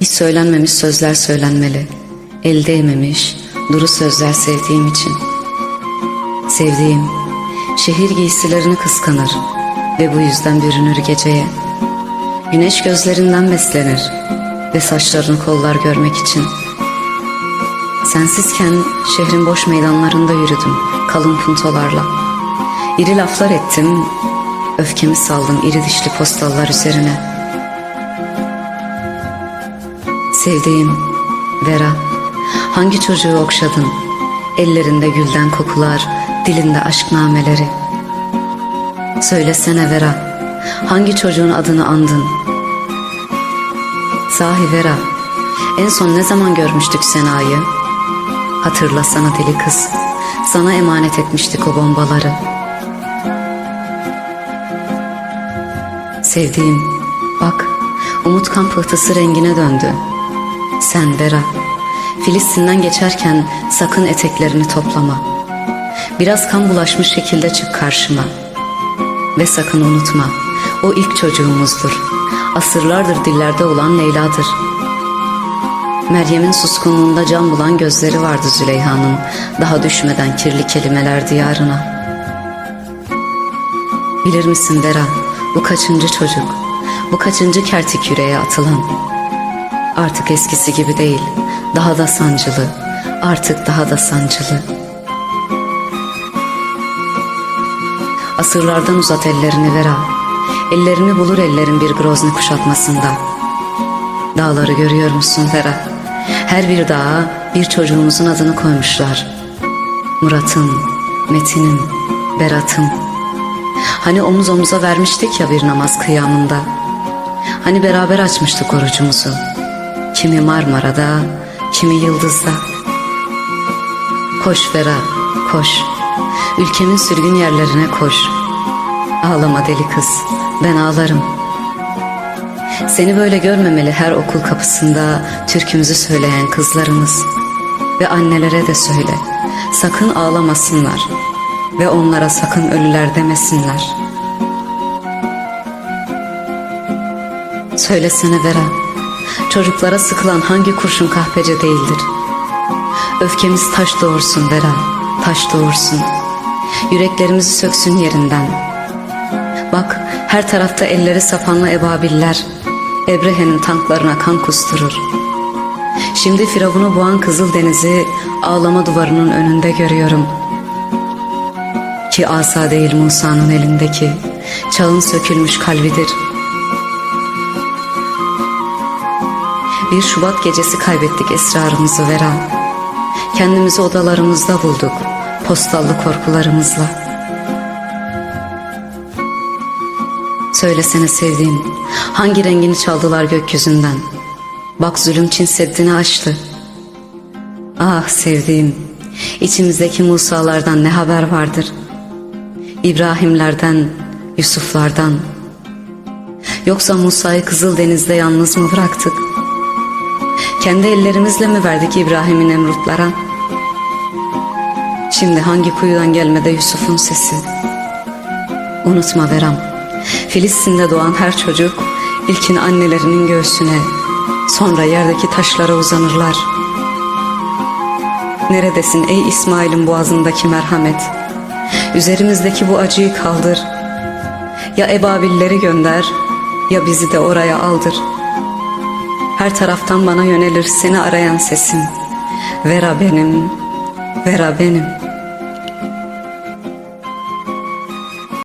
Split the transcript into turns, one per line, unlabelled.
Hiç söylenmemiş sözler söylenmeli. El değmemiş duru sözler sevdiğim için. Sevdiğim şehir giysilerini kıskanır ve bu yüzden bürünür geceye. Güneş gözlerinden beslenir ve saçlarını kollar görmek için. Sensizken şehrin boş meydanlarında yürüdüm kalın puntolarla. İri laflar ettim, öfkemi saldım iri dişli postallar üzerine. Sevdiğim Vera, hangi çocuğu okşadın? Ellerinde gülden kokular, dilinde aşk nameleri. Söylesene Vera, hangi çocuğun adını andın? Sahi Vera, en son ne zaman görmüştük Sena'yı? Hatırlasana deli kız, sana emanet etmiştik o bombaları. Sevdiğim, bak, umut kan pıhtısı rengine döndü. Sen Vera, Filistin'den geçerken sakın eteklerini toplama. Biraz kan bulaşmış şekilde çık karşıma. Ve sakın unutma, o ilk çocuğumuzdur. Asırlardır dillerde olan Leyla'dır. Meryem'in suskunluğunda can bulan gözleri vardı Züleyha'nın, daha düşmeden kirli kelimeler diyarına. Bilir misin Vera, bu kaçıncı çocuk, bu kaçıncı kertik yüreğe atılan? Artık eskisi gibi değil, daha da sancılı, artık daha da sancılı. Asırlardan uzat ellerini Vera, ellerini bulur ellerin bir Grozny kuşatmasında. Dağları görüyor musun Vera? Her bir dağa bir çocuğumuzun adını koymuşlar. Murat'ın, Metin'in, Berat'ın. Hani omuz omuza vermiştik ya bir namaz kıyamında. Hani beraber açmıştık orucumuzu. Kimi Marmara'da, kimi Yıldız'da. Koş Vera, koş. Ülkemin sürgün yerlerine koş. Ağlama deli kız, ben ağlarım. Seni böyle görmemeli her okul kapısında türkümüzü söyleyen kızlarımız. Ve annelere de söyle, sakın ağlamasınlar ve onlara sakın ölüler demesinler. Söylesene Vera, çocuklara sıkılan hangi kurşun kahpece değildir? Öfkemiz taş doğursun Vera, taş doğursun. Yüreklerimizi söksün yerinden. Bak her tarafta elleri sapanlı ebabiller Ebrehe'nin tanklarına kan kusturur. Şimdi Firavun'u boğan Kızıldeniz'i ağlama duvarının önünde görüyorum. Ki asa değil Musa'nın elindeki, çağın sökülmüş kalbidir. Bir Şubat gecesi kaybettik esrarımızı Vera. Kendimizi odalarımızda bulduk, postallı korkularımızla. Söylesene sevdiğim, hangi rengini çaldılar gökyüzünden? Bak zulüm Çin seddini aştı. Ah sevdiğim, içimizdeki Musa'lardan ne haber vardır? İbrahimlerden, Yusuflardan. Yoksa Musa'yı Kızıldeniz'de yalnız mı bıraktık? Kendi ellerimizle mi verdik İbrahim'in emrutlara? Şimdi hangi kuyudan gelmede Yusuf'un sesi? Unutma Beram, Filistin'de doğan her çocuk ilkin annelerinin göğsüne, sonra yerdeki taşlara uzanırlar. Neredesin ey İsmail'in boğazındaki merhamet? Üzerimizdeki bu acıyı kaldır. Ya ebabilleri gönder ya bizi de oraya aldır. Her taraftan bana yönelir seni arayan sesim. Vera benim, Vera benim.